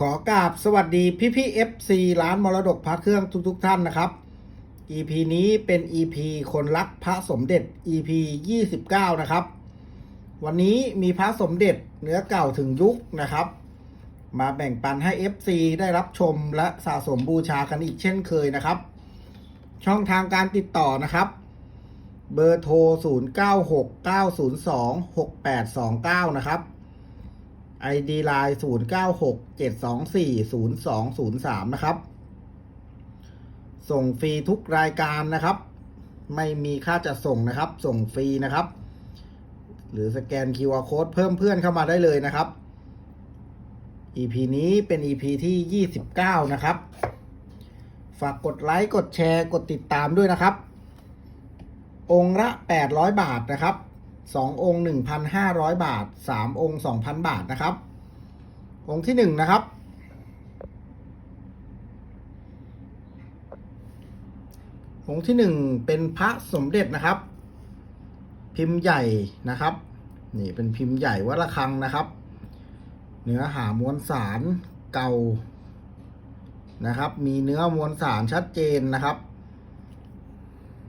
ขอกราบสวัสดีพี่พี่เอฟซีร้านมรดกพระเครื่องทุกๆทท่านนะครับ EP นี้เป็น EP คนรักพระสมเด็จ EP 29 นะครับ วันนี้มีพระสมเด็จเนื้อเก่าถึงยุคนะครับ มาแบ่งปันให้ FC ได้รับชมและสะสมบูชากันอีกเช่นเคยนะครับ ช่องทางการติดต่อนะครับ เบอร์โทร 0969026829 นะครับ ID Line 0967240203 นะครับ ส่งฟรีทุกรายการนะครับ ไม่มีค่าจัดส่งนะครับ ส่งฟรีนะครับ หรือสแกน QR Code เพิ่มเพื่อนเข้ามาได้เลยนะครับ EP นี้เป็น EP ที่ 29 นะครับ ฝากกดไลค์กดแชร์กดติดตามด้วยนะครับ องค์ละ 800 บาทนะครับ 2 องค์ 1,500 บาท 3 องค์ 2,000 บาทนะครับ องค์ที่ 1 นะครับ องค์ที่ 1 เป็นพระสมเด็จนะครับ พิมพ์ใหญ่นะครับ นี่เป็นพิมพ์ใหญ่วัดระฆังนะครับ เนื้อหามวลสารเก่านะครับ มีเนื้อมวลสารชัดเจนนะครับ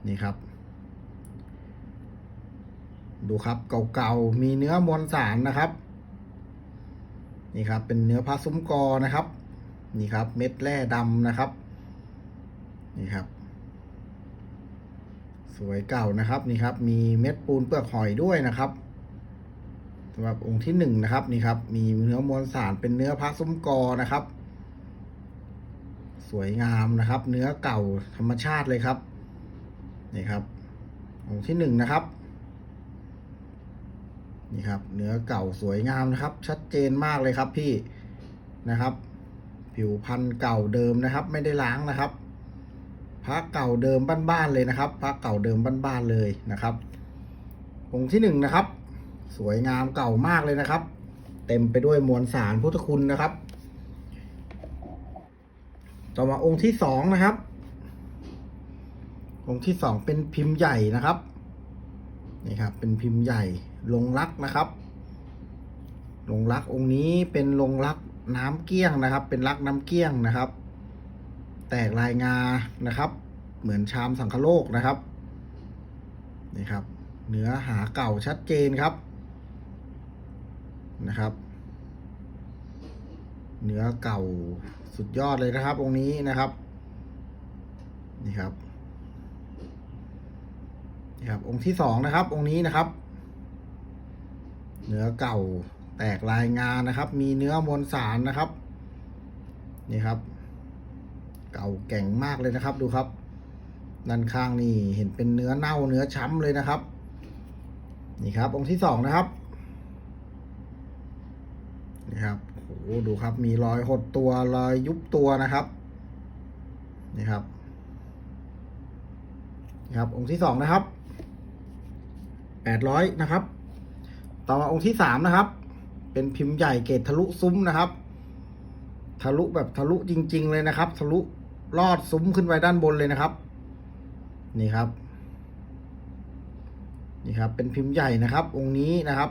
นี่ครับ ดูครับเก่าๆมีเนื้อมวลสารนะครับ นี่ครับ เป็นเนื้อพระซุ้มกอนะครับ นี่ครับ เม็ดแร่ดำนะครับ นี่ครับ สวยเก่านะครับนี่ครับ มีเม็ดปูนเปลือกหอยด้วยนะครับสำหรับองค์ที่หนึ่งนะครับ นี่ครับ มีเนื้อมวลสารเป็นเนื้อพระซุ้มกอนะครับ สวยงามนะครับ เนื้อเก่าธรรมชาติเลยครับนี่ครับ องค์ที่หนึ่งนะครับ นี่ครับ เนื้อเก่าสวยงามนะครับ ชัดเจนมากเลยครับพี่นะครับ ผิวพันธุ์เก่าเดิมนะครับ ไม่ได้ล้างนะครับพระเก่าเดิมบ้านๆเลยนะครับพระเก่าเดิมบ้านๆเลยนะครับองค์ที่หนึ่งนะครับ สวยงามเก่ามากเลยนะครับ เต็มไปด้วยมวลสารพุทธคุณนะครับ ต่อมาองค์ที่สองนะครับ องค์ที่สองเป็นพิมพ์ใหญ่นะครับนี่ครับ เป็นพิมพ์ใหญ่ ลงรักนะครับลงรักองค์นี้เป็นลงรักน้ำเกี้ยงนะครับ เป็นรักน้ำเกี้ยงนะครับ แตกลายงานะครับ เหมือนชามสังคโลกนะครับนี่ครับ เนื้อหาเก่าชัดเจนครับนะครับ เนื้อเก่าสุดยอดเลยนะครับ องค์นี้นะครับนี่ครับนี่ครับองค์ที่สองนะครับ องค์นี้นะครับ เนื้อเก่าแตกลายงานนะครับ มีเนื้อมวลสารนะครับ นี่ครับ เก่าแก่งมากเลยนะครับ ดูครับ ด้านข้างนี่เห็นเป็นเนื้อเน่าเนื้อช้ำเลยนะครับ นี่ครับ องค์ที่สองนะครับ นี่ครับโอ้โหดูครับ มีรอยหดตัวรอยยุบตัวนะครับ นี่ครับนี่ครับ องค์ที่สองนะครับแปดร้อยนะครับ ต่อมาองค์ที่สามนะครับ เป็นพิมพ์ใหญ่เกตทะลุซุ้มนะครับ ทะลุแบบทะลุจริง ๆ เลยนะครับ ทะลุลอดซุ้มขึ้นไปด้านบนเลยนะครับ นี่ครับ นี่ครับ เป็นพิมพ์ใหญ่นะครับ องค์นี้นะครับ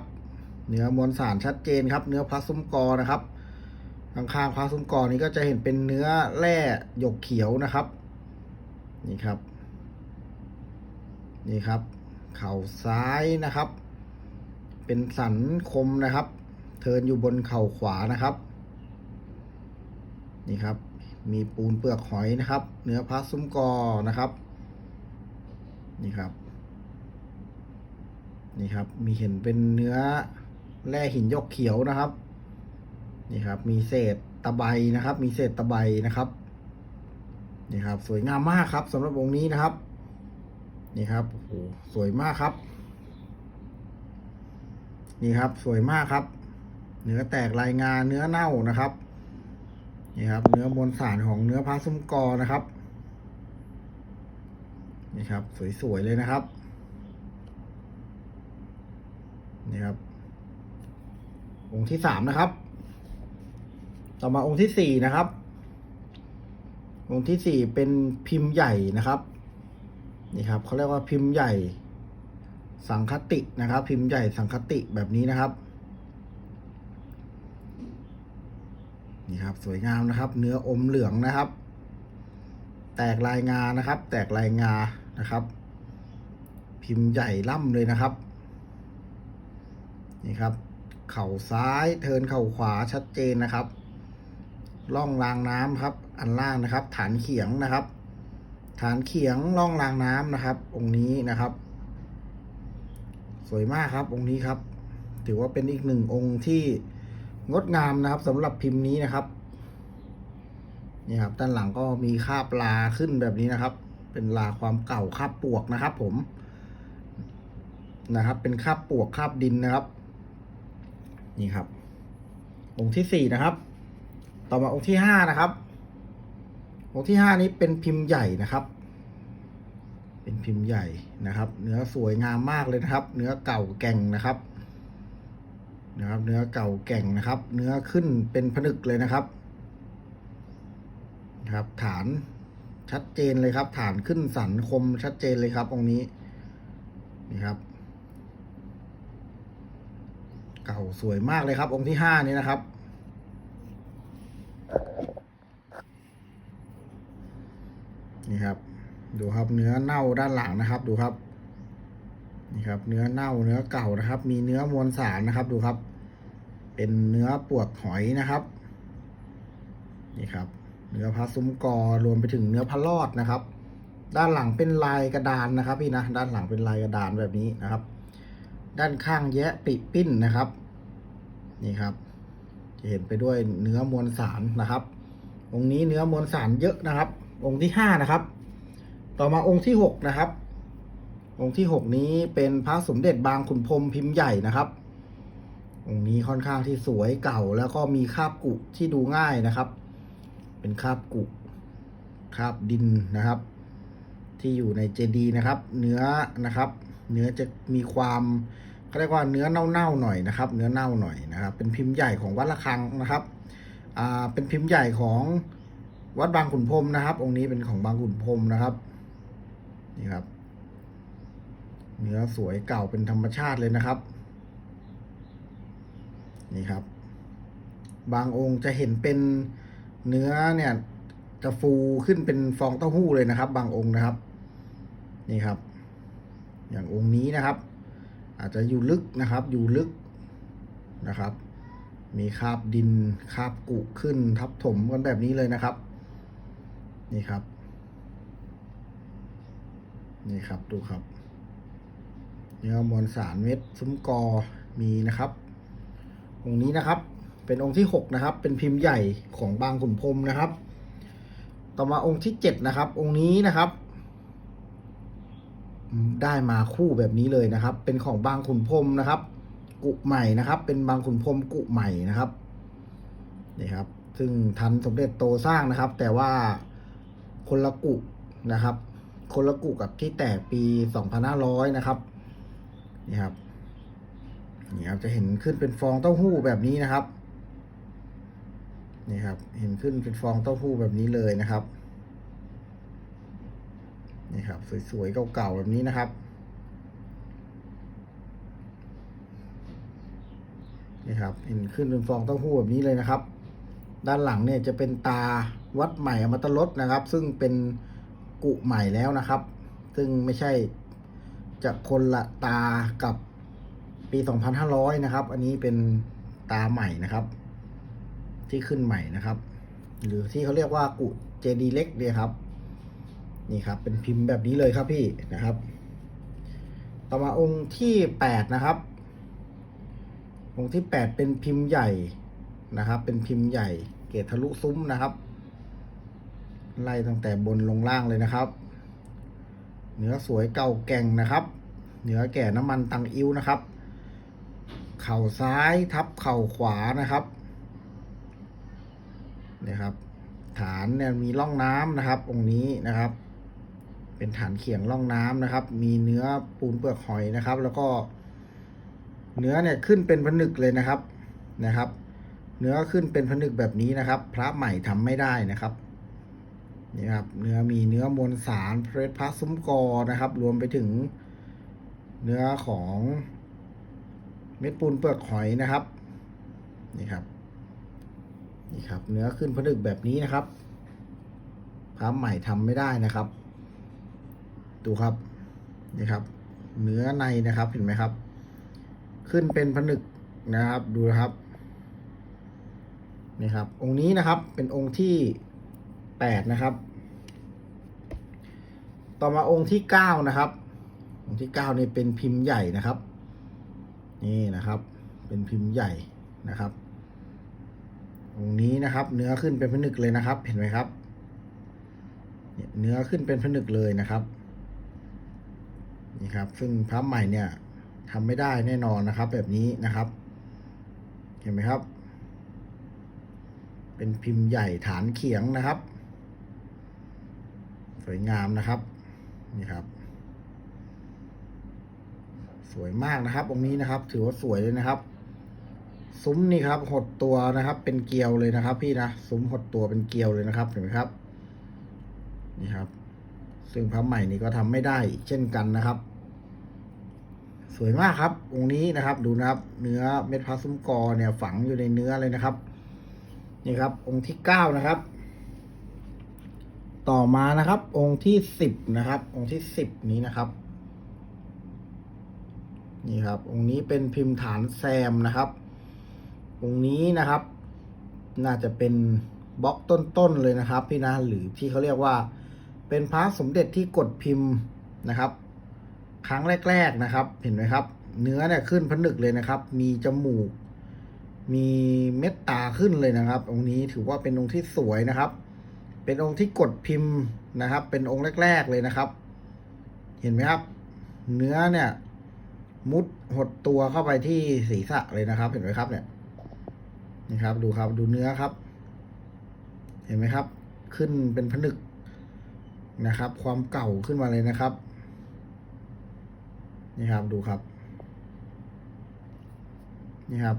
เนื้อมวลสารชัดเจนครับ เนื้อพระซุ้มกอนะครับข้างๆพระซุ้มกอนี้ก็จะเห็นเป็นเนื้อแร่หยกเขียวนะครับ นี่ครับ นี่ครับ เข่าซ้ายนะครับ เป็นสันคมนะครับ เทินอยู่บนเข่าขวานะครับ นี่ครับ มีปูนเปลือกหอยนะครับ เนื้อพระซุ้มกอนะครับ นี่ครับ นี่ครับ มีเห็นเป็นเนื้อแร่หินยกเขียวนะครับ นี่ครับ มีเศษตะไบนะครับ มีเศษตะไบนะครับนี่ครับ สวยงามมากครับสำหรับองค์นี้นะครับ นี่ครับโอ้โหสวยมากครับ นี่ครับสวยมากครับ เนื้อแตกลายงานเนื้อเน่านะครับ นี่ครับ เนื้อมวลสารของเนื้อพระซุ้มกอนะครับ นี่ครับ สวยๆเลยนะครับ นี่ครับ องค์ที่สามนะครับ ต่อมาองค์ที่สี่นะครับ องค์ที่สี่เป็นพิมพ์ใหญ่นะครับ นี่ครับเขาเรียกว่าพิมพ์ใหญ่ สังคตินะครับ พิมพ์ใหญ่สังคติแบบนี้นะครับ นี่ครับ สวยงามนะครับ เนื้ออมเหลืองนะครับ แตกลายงานะครับ แตกลายงานะครับ พิมพ์ใหญ่ล่ำเลยนะครับ นี่ครับ เข่าซ้ายเทินเข่าขวาชัดเจนนะครับล่องรางน้ำครับ อันล่างนะครับ ฐานเขียงนะครับ ฐานเขียงล่องรางน้ำนะครับ องค์นี้นะครับ สวยมากครับองค์นี้ครับ ถือว่าเป็นอีกหนึ่งองค์ที่งดงามนะครับสำหรับพิมพ์นี้นะครับนี่ครับด้านหลังก็มีคาบลาขึ้นแบบนี้นะครับ เป็นลาความเก่าคาบปวกนะครับ ผมนะครับ เป็นคาบปวกคาบดินนะครับ นี่ครับ องค์ที่สี่นะครับ ต่อมาองค์ที่ห้านะครับ องค์ที่ห้านี้เป็นพิมพ์ใหญ่นะครับ เป็นพิมพ์ใหญ่นะครับ เนื้อสวยงามมากเลยนะครับ เนื้อเก่าแก่งนะครับนะครับ เนื้อเก่าแก่งนะครับ เนื้อขึ้นเป็นผนึกเลยนะครับครับ ฐานชัดเจนเลยครับ ฐานขึ้นสันคมชัดเจนเลยครับ องค์นี้นี่ครับ เก่าสวยมากเลยครับ องค์ที่ห้านี้นะครับนี่ครับ ดูครับเนื้อเน่าด้านหลังนะครับ ดูครับนี่ครับ เนื้อเน่าเนื้อเก่านะครับ มีเนื้อมวลสารนะครับ ดูครับ เป็นเนื้อปวกหอยนะครับนี่ครับ เนื้อพระซุ้มกอรวมไปถึงเนื้อพระรอดนะครับ ด้านหลังเป็นลายกระดานนะครับ พี่นะด้านหลังเป็นลายกระดานแบบนี้นะครับ ด้านข้างแยะปิปิ้นนะครับ นี่ครับ จะเห็นไปด้วยเนื้อมวลสารนะครับ องค์นี้เนื้อมวลสารเยอะนะครับ องค์ที่ห้านะครับ ต่อมาองค์ที่หกนะครับ องค์ที่หกนี้เป็นพระสมเด็จบางขุนพรมพิมพ์ใหญ่นะครับ องค์นี้ค่อนข้างที่สวยเก่าแล้วก็มีคาบกุที่ดูง่ายนะครับ เป็นคาบกุคาบดินนะครับ ที่อยู่ในเจดีย์นะครับ เนื้อนะครับ เนื้อจะมีความเขาเรียกว่าเนื้อเน่าๆหน่อยนะครับ เนื้อเน่าหน่อยนะครับ เป็นพิมพ์ใหญ่ของวัดระฆังนะครับอ่าเป็นพิมพ์ใหญ่ของวัดบางขุนพรมนะครับ องค์นี้เป็นของบางขุนพรมนะครับ นี่ครับ เนื้อสวยเก่าเป็นธรรมชาติเลยนะครับ นี่ครับ บางองค์จะเห็นเป็นเนื้อเนี่ย จะฟูขึ้นเป็นฟองเต้าหู้เลยนะครับ บางองค์นะครับ นี่ครับ อย่างองค์นี้นะครับ อาจจะอยู่ลึกนะครับ อยู่ลึกนะครับ มีคราบดินคราบกุขึ้นทับถมกันแบบนี้เลยนะครับ นี่ครับ นี่ครับดูครับ เนื้อมวลสารเม็ดซุ้มกอมีนะครับ องค์นี้นะครับ เป็นองค์ที่หกนะครับ เป็นพิมพ์ใหญ่ของบางขุนพรมนะครับ ต่อมาองค์ที่เจ็ดนะครับ องค์นี้นะครับได้มาคู่แบบนี้เลยนะครับ เป็นของบางขุนพรมนะครับ กุใหม่นะครับ เป็นบางขุนพรมกุใหม่นะครับนี่ครับ ซึ่งทันสมเด็จโตสร้างนะครับ แต่ว่าคนละกุนะครับ คนละกุกับที่แตกปี 2500 นะครับ นี่ครับ นี่ครับจะเห็นขึ้นเป็นฟองเต้าหู้แบบนี้นะครับ นี่ครับ เห็นขึ้นเป็นฟองเต้าหู้แบบนี้เลยนะครับ นี่ครับ สวยๆเก่าๆแบบนี้นะครับ นี่ครับ เห็นขึ้นเป็นฟองเต้าหู้แบบนี้เลยนะครับ ด้านหลังเนี่ยจะเป็นตาวัดใหม่อมตะลดนะครับ ซึ่งเป็น กุใหม่แล้วนะครับ ซึ่งไม่ใช่จะคนละตากับปี 2500 นะครับ อันนี้เป็นตาใหม่นะครับ ที่ขึ้นใหม่นะครับ หรือที่เขาเรียกว่ากุเจดีเล็กเนี่ยครับ นี่ครับ เป็นพิมพ์แบบนี้เลยครับพี่นะครับ ต่อมาองค์ที่แปดนะครับ องค์ที่แปดเป็นพิมพ์ใหญ่นะครับ เป็นพิมพ์ใหญ่ เกตทะลุซุ้มนะครับ ไล่ตั้งแต่บนลงล่างเลยนะครับ เนื้อสวยเก่าแก่งนะครับ เนื้อแก่น้ำมันตังอิ้วนะครับ เข่าซ้ายทับเข่าขวานะครับเนี่ยครับ ฐานเนี่ยมีร่องน้ำนะครับ องค์นี้นะครับ เป็นฐานเขียงร่องน้ำนะครับ มีเนื้อปูนเปลือกหอยนะครับ แล้วก็ เนื้อเนี่ยขึ้นเป็นผนึกเลยนะครับนะครับ เนื้อขึ้นเป็นผนึกแบบนี้นะครับ พระใหม่ทำไม่ได้นะครับ นี่ครับเนื้อมีเนื้อมวลสารเพรสพระซุ้มกอนะครับ รวมไปถึงเนื้อของเม็ดปูนเปลือกหอยนะครับ นี่ครับ นี่ครับ เนื้อขึ้นผนึกแบบนี้นะครับพระใหม่ทำไม่ได้นะครับ ดูครับ นี่ครับ เนื้อในนะครับเห็นไหมครับ ขึ้นเป็นผนึกนะครับ ดูนะครับ นี่ครับ องค์นี้นะครับ เป็นองค์ที่ แปดนะครับ ต่อมาองค์ที่เก้านะครับ องค์ที่เก้านี่เป็นพิมพ์ใหญ่นะครับ นี่นะครับ เป็นพิมพ์ใหญ่นะครับ องค์นี้นะครับ เนื้อขึ้นเป็นผนึกเลยนะครับ เห็นไหมครับเนื้อขึ้นเป็นผนึกเลยนะครับ นี่ครับ ซึ่งพระใหม่เนี่ยทำไม่ได้แน่นอนนะครับ แบบนี้นะครับ เห็นไหมครับ เป็นพิมพ์ใหญ่ฐานเขียงนะครับ สวยงามนะครับนี่ครับ สวยมากนะครับ องค์นี้นะครับ ถือว่าสวยเลยนะครับ ซุ้มนี่ครับหดตัวนะครับ เป็นเกลียวเลยนะครับ พี่นะซุ้มหดตัวเป็นเกลียวเลยนะครับเห็นไหมครับ นี่ครับ ซึ่งพระใหม่นี่ก็ทำไม่ได้เช่นกันนะครับ สวยมากครับ องค์นี้นะครับ ดูนะครับ เนื้อเม็ดพระซุ้มกอเนี่ย ฝังอยู่ในเนื้อเลยนะครับ นี่ครับ องค์ที่เก้านะครับ ต่อมานะครับ องค์ที่สิบนะครับ องค์ที่สิบนี้นะครับ นี่ครับ องค์นี้เป็นพิมพ์ฐานแซมนะครับ องค์นี้นะครับ น่าจะเป็นบล็อกต้นๆเลยนะครับ พี่นะหรือที่เขาเรียกว่า เป็นพระสมเด็จที่กดพิมพ์นะครับ ครั้งแรก ๆนะครับ เห็นไหมครับ เนื้อเนี่ยขึ้นผนึกเลยนะครับ มีจมูก มีเม็ดตาขึ้นเลยนะครับ องค์นี้ถือว่าเป็นองค์ที่สวยนะครับ เป็นองค์ที่กดพิมพ์นะครับ เป็นองค์แรก ๆเลยนะครับ เห็นไหมครับ เนื้อเนี่ย มุดหดตัวเข้าไปที่ศีรษะเลยนะครับ เห็นไหมครับเนี่ยนี่ครับ ดูครับดูเนื้อครับ เห็นไหมครับ ขึ้นเป็นผนึกนะครับ ความเก่าขึ้นมาเลยนะครับ นี่ครับดูครับ นี่ครับ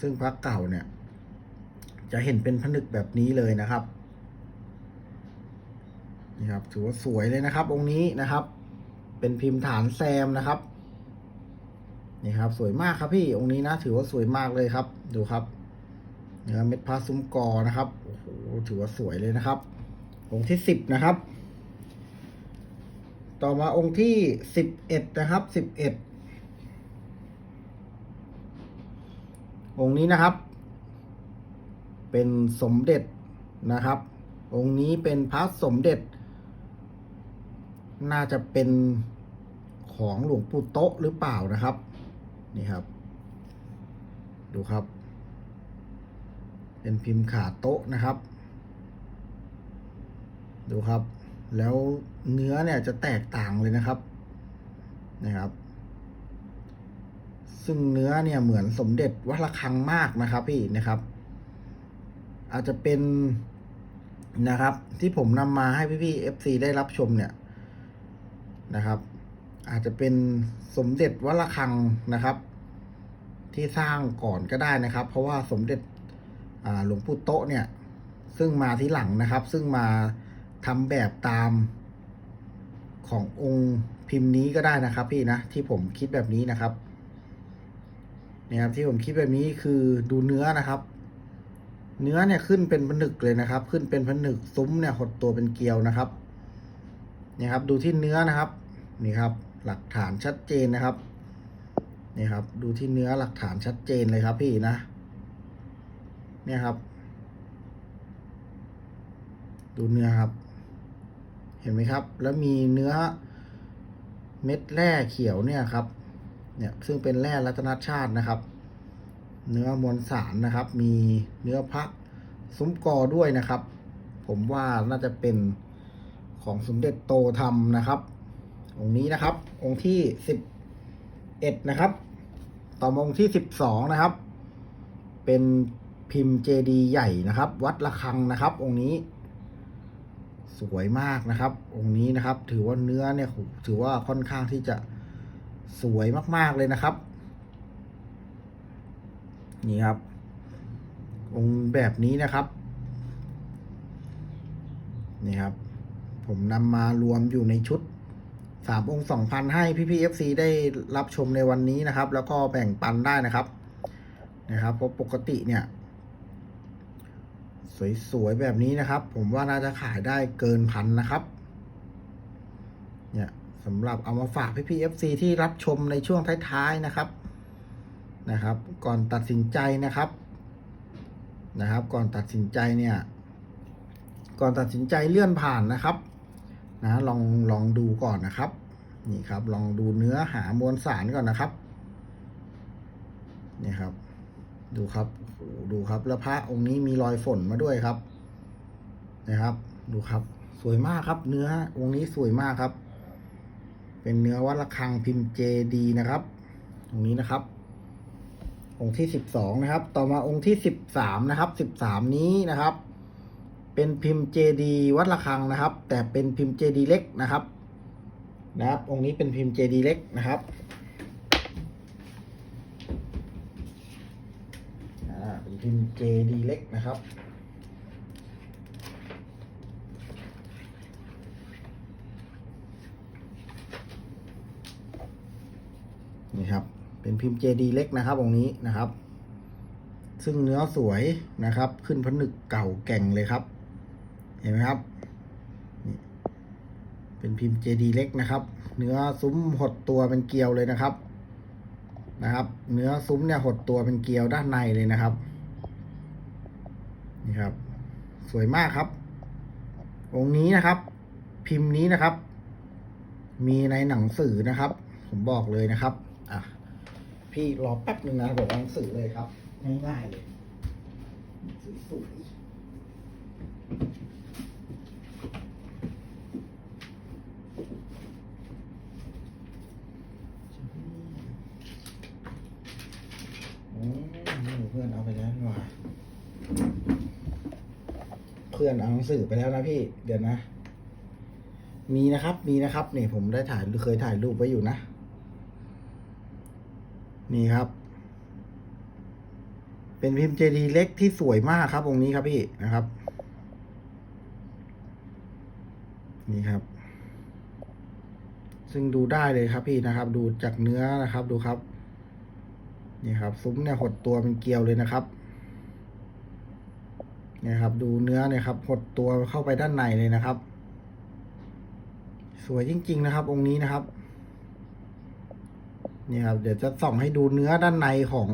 ซึ่งพระเก่าเนี่ย จะเห็นเป็นผนึกแบบนี้เลยนะครับ นี่ครับถือว่าสวยเลยนะครับ องค์นี้นะครับ เป็นพิมพ์ฐานแซมนะครับนี่ครับ สวยมากครับพี่องค์นี้นะ ถือว่าสวยมากเลยครับ ดูครับเนื้อเม็ดพระซุ้มกอนะครับโอ้โหถือว่าสวยเลยนะครับองค์ที่สิบนะครับ ต่อมาองค์ที่สิบเอ็ดนะครับสิบเอ็ดองค์นี้นะครับ เป็นสมเด็จนะครับ องค์นี้เป็นพระสมเด็จ น่าจะเป็นของหลวงปู่โต๊ะหรือเปล่านะครับ นี่ครับ ดูครับ เป็นพิมพ์ขาโต๊ะนะครับ ดูครับ แล้วเนื้อเนี่ยจะแตกต่างเลยนะครับนะครับ ซึ่งเนื้อเนี่ยเหมือนสมเด็จวัดระฆังมากนะครับ พี่นะครับ อาจจะเป็นนะครับ ที่ผมนำมาให้พี่ๆ FC ได้รับชมเนี่ย นะครับ อาจจะเป็นสมเด็จวัดระฆังนะครับ ที่สร้างก่อนก็ได้นะครับ เพราะว่าสมเด็จหลวงปู่โตเนี่ย ซึ่งมาที่หลังนะครับ ซึ่งมาทำแบบตามขององค์พิมพ์นี้ก็ได้นะครับ พี่นะที่ผมคิดแบบนี้นะครับเนี่ยครับที่ผมคิดแบบนี้คือดูเนื้อนะครับ เนื้อเนี่ยขึ้นเป็นผนึกเลยนะครับ ขึ้นเป็นผนึกซุ้มเนี่ยหดตัวเป็นเกลียวนะครับ นี่ยครับดูที่เนื้อนะครับนี่ครับหลักฐานชัดเจนนะครับนี่ครับดูที่เนื้อหลักฐานชัดเจนเลยครับพี่นะเนี่ยครับ ดูเนื้อครับ เห็นไหมครับ แล้วมีเนื้อเม็ดแร่เขียวเนี่ยครับเนี่ยซึ่งเป็นแร่รัตนชาตินะครับ เนื้อมวลสารนะครับ มีเนื้อพระซุ้มกอด้วยนะครับ ผมว่าน่าจะเป็น ของสมเด็จโตทำนะครับ องค์นี้นะครับ องค์ที่สิบเอ็ดนะครับ ต่อมาองค์ที่สิบสองนะครับ เป็นพิมพ์เจดีย์ใหญ่นะครับ วัดระฆังนะครับ องค์นี้ สวยมากนะครับ องค์นี้นะครับ ถือว่าเนื้อเนี่ยถือว่าค่อนข้างที่จะสวยมาก ๆเลยนะครับ นี่ครับ องค์แบบนี้นะครับ นี่ครับ ผมนำมารวมอยู่ในชุดสามองค์สองพันให้พี่พีเอฟซีได้รับชมในวันนี้นะครับ แล้วก็แบ่งปันได้นะครับนะครับเพราะปกติเนี่ย สวยๆแบบนี้นะครับ ผมว่าน่าจะขายได้เกินพันนะครับ เนี่ยสำหรับเอามาฝากพี่พีเอฟซีที่รับชมในช่วงท้ายๆนะครับนะครับ ก่อนตัดสินใจนะครับนะครับ ก่อนตัดสินใจเนี่ย ก่อนตัดสินใจเลื่อนผ่านนะครับ นะลองลองดูก่อนนะครับ นี่ครับ ลองดูเนื้อหามวลสารก่อนนะครับ นี่ครับ ดูครับดูครับแล้วพระองค์นี้มีรอยฝนมาด้วยครับ นะครับ ดูครับ สวยมากครับ เนื้อองค์นี้สวยมากครับ เป็นเนื้อวัดระฆังพิมพ์เจดีนะครับ ตรงนี้นะครับ องค์ที่สิบสองนะครับ ต่อมาองค์ที่สิบสามนะครับสิบสามนี้นะครับ เป็นพิมพ์เจดีวัดระฆังนะครับ แต่เป็นพิมพ์เจดีเล็กนะครับ นะครับ องค์นี้เป็นพิมพ์เจดีเล็กนะครับอ่าเป็นพิมพ์เจดีเล็กนะครับนี่ครับ เป็นพิมพ์เจดีเล็กนะครับองค์นี้นะครับ ซึ่งเนื้อสวยนะครับ ขึ้นผนึกเก่าแก่งเลยครับ เห็นไหมครับนี่เป็นพิมพ์เจดีเล็กนะครับ เนื้อซุ้มหดตัวเป็นเกลียวเลยนะครับ นะครับ เนื้อซุ้มเนี่ยหดตัวเป็นเกลียวด้านในเลยนะครับ นี่ครับ สวยมากครับ องค์นี้นะครับ พิมพ์นี้นะครับ มีในหนังสือนะครับ ผมบอกเลยนะครับ อะพี่รอแป๊บหนึ่งนะบอกหนังสือเลยครับง่ายๆเลยสวยๆอืมเพื่อนเอาไปแล้วนี่หว่าเพื่อนเอาหนังสือไปแล้วนะพี่ เดี๋ยวนะ มีนะครับ มีนะครับนี่ผมได้ถ่ายเคยถ่ายรูปไว้อยู่นะ นี่ครับ เป็นพิมพ์เจดีเล็กที่สวยมากครับองค์นี้ครับพี่นะครับ นี่ครับ ซึ่งดูได้เลยครับพี่นะครับ ดูจากเนื้อนะครับดูครับ นี่ครับ ซุ้มเนี่ยหดตัวเป็นเกลียวเลยนะครับ เนี่ยครับ ดูเนื้อเนี่ยครับหดตัวเข้าไปด้านในเลยนะครับ สวยจริง ๆ นะครับ องค์นี้นะครับนี่ครับเดี๋ยวจะส่องให้ดูเนื้อด้านในของ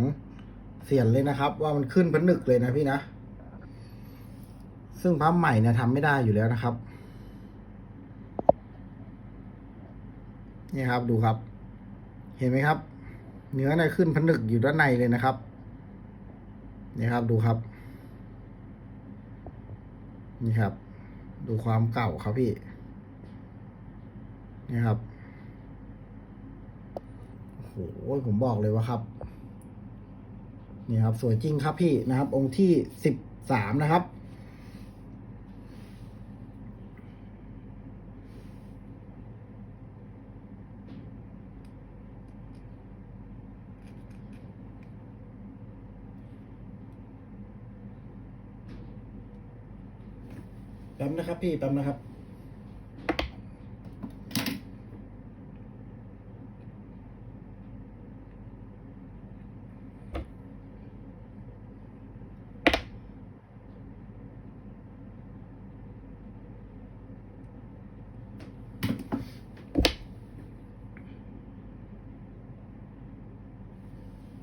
เสียนเลยนะครับ ว่ามันขึ้นผนึกเลยนะพี่นะ ซึ่งพระใหม่เนี่ยทำไม่ได้อยู่แล้วนะครับนี่ครับดูครับ เห็นไหมครับ เนื้อเนี่ยขึ้นผนึกอยู่ด้านในเลยนะครับนี่ครับดูครับ นี่ครับ ดูความเก่าครับพี่ นี่ครับโอ้โหผมบอกเลยว่าครับ นี่ครับ สวยจริงครับพี่นะครับ องค์ที่สิบสามนะครับ นะครับพี่แป๊บนะครับ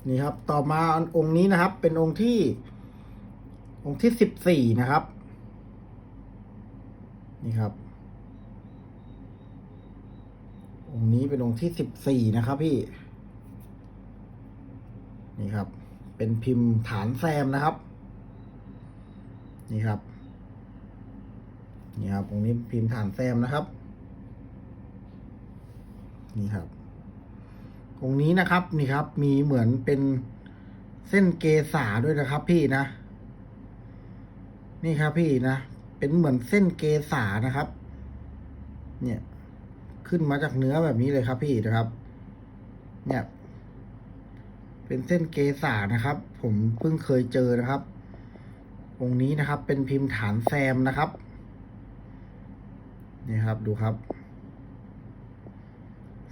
นี่ครับ ต่อมาองค์นี้นะครับ เป็นองค์ที่ องค์ที่สิบสี่นะครับ นี่ครับ องค์นี้เป็นองค์ที่สิบสี่นะครับพี่ นี่ครับ เป็นพิมพ์ฐานแซมนะครับ นี่ครับ นี่ครับองค์นี้พิมพ์ฐานแซมนะครับ นี่ครับ องค์นี้นะครับ นี่ครับ มีเหมือนเป็นเส้นเกษาด้วยนะครับพี่นะ นี่ครับพี่นะ เป็นเหมือนเส้นเกษานะครับ เนี่ย ขึ้นมาจากเนื้อแบบนี้เลยครับพี่นะครับ เนี่ย เป็นเส้นเกษานะครับ ผมเพิ่งเคยเจอนะครับองค์นี้นะครับ เป็นพิมพ์ฐานแซมนะครับ นี่ครับดูครับ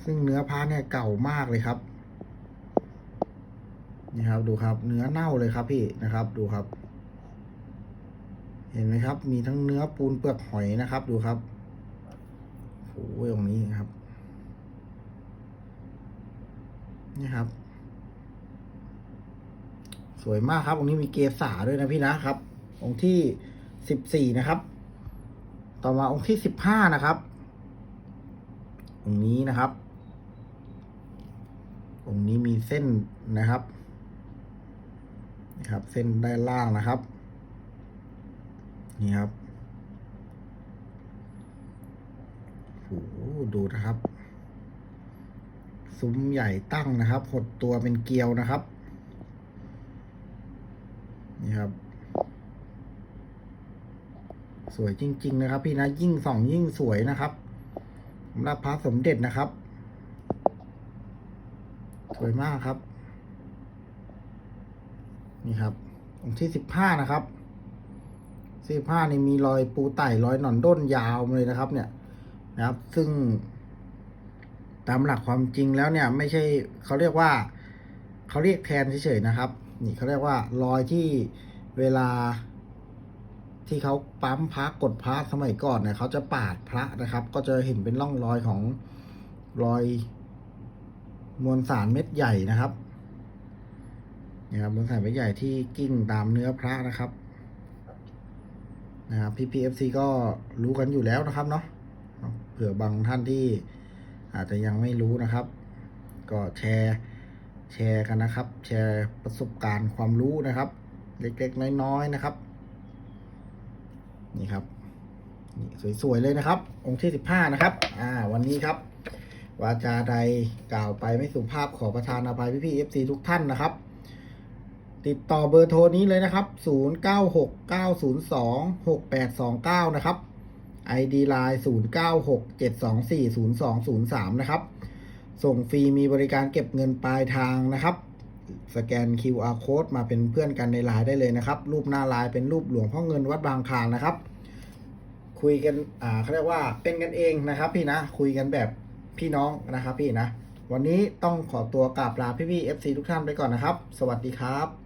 ซึ่งเนื้อพาเนี่ยเก่ามากเลยครับนี่ครับดูครับ เนื้อเน่าเลยครับพี่นะครับ ดูครับ เห็นไหมครับ มีทั้งเนื้อปูนเปลือกหอยนะครับ ดูครับโอ้ยตรงนี้ครับ นี่ครับ สวยมากครับองนี้มีเกษาด้วยนะพี่นะครับ องค์ที่สิบสี่นะครับ ต่อมาองค์ที่สิบห้านะครับ องค์นี้นะครับ องค์นี้มีเส้นนะครับนะครับ เส้นด้านล่างนะครับ นี่ครับโอ้โหดูนะครับ ซุ้มใหญ่ตั้งนะครับ หดตัวเป็นเกลียวนะครับ นี่ครับ สวยจริง ๆ นะครับ พี่นะยิ่งส่องยิ่งสวยนะครับสำหรับพระสมเด็จนะครับ สวยมากครับ นี่ครับองค์ที่สิบห้านะครับ สิบห้านี่มีรอยปูไต่รอยหนอนด้นยาวเลยนะครับ เนี่ยนะครับ ซึ่งตามหลักความจริงแล้วเนี่ย ไม่ใช่เขาเรียกว่าเขาเรียกแทนเฉยๆนะครับ นี่เขาเรียกว่ารอยที่เวลาที่เขาปั๊มพระกดพระสมัยก่อนเนี่ยเขาจะปาดพระนะครับ ก็จะเห็นเป็นร่องรอยของรอยมวลสารเม็ดใหญ่นะครับนี่ครับมวลสารเม็ดใหญ่ที่กิ้งตามเนื้อพระนะครับ นะครับพี่พีเอฟซีก็รู้กันอยู่แล้วนะครับเนาะเผื่อบางท่านที่อาจจะยังไม่รู้นะครับ ก็แชร์แชร์กันนะครับ แชร์ประสบการณ์ความรู้นะครับ เล็กๆน้อยๆนะครับ นี่ครับนี่สวยๆเลยนะครับ องค์ที่สิบห้านะครับ อ่า วันนี้ครับวาจาใดกล่าวไปไม่สุภาพขอประทานอภัยพี่พี่เอฟซีทุกท่านนะครับ ติดต่อเบอร์โทรนี้เลยนะครับ 0969026829 นะครับ ID Line 0967240203 นะครับ ส่งฟรีมีบริการเก็บเงินปลายทางนะครับ สแกน QR code มาเป็นเพื่อนกันในไลน์ได้เลยนะครับ รูปหน้าไลน์เป็นรูปหลวงพ่อเงินวัดบางคลานนะครับ คุยกัน อ่าเขาเรียกว่าเป็นกันเองนะครับพี่นะ คุยกันแบบพี่น้องนะครับพี่นะวันนี้ต้องขอตัวกราบลาพี่พี่ FC ทุกท่านไปก่อนนะครับ สวัสดีครับ